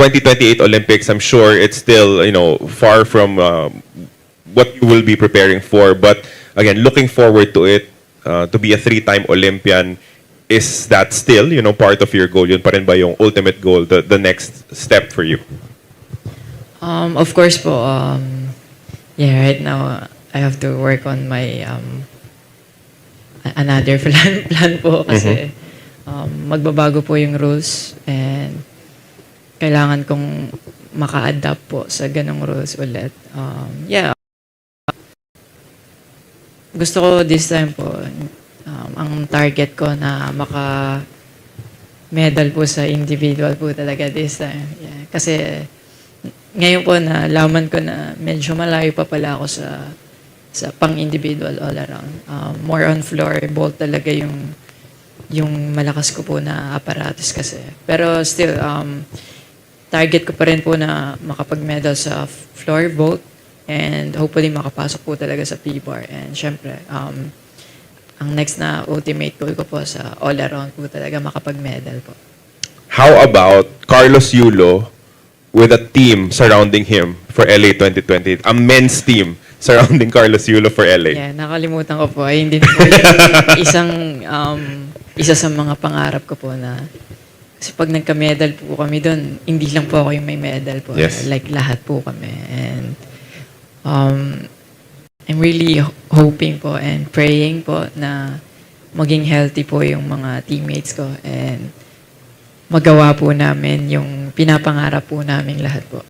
2028 Olympics, I'm sure it's still, you know, far from uh, what you will be preparing for. But again, looking forward to it, uh, to be a three-time Olympian, is that still, you know, part of your goal? Yun pa rin ba yung ultimate goal, the, the next step for you? Um, of course po, um, yeah, right now, uh, I have to work on my um, another plan, plan po kasi um, magbabago po yung rules and kailangan kong maka-adapt po sa ganong rules ulit. Um, yeah. Gusto ko this time po, um, ang target ko na maka medal po sa individual po talaga this time. Yeah. Kasi ngayon po na laman ko na medyo malayo pa pala ako sa sa pang-individual all around. Um, more on floor ball talaga yung yung malakas ko po na apparatus kasi. Pero still, um, target ko pa rin po na makapag-medal sa floor vault and hopefully makapasok po talaga sa P-bar. And syempre, um, ang next na ultimate goal ko po sa all-around po talaga makapag-medal po. How about Carlos Yulo with a team surrounding him for LA 2020? A men's team surrounding Carlos Yulo for LA. Yeah, nakalimutan ko po. Ay, hindi po yung isang, um, isa sa mga pangarap ko po na kasi pag nagka-medal po kami doon, hindi lang po ako yung may medal po. Yes. Like lahat po kami. And um, I'm really ho- hoping po and praying po na maging healthy po yung mga teammates ko and magawa po namin yung pinapangarap po namin lahat po.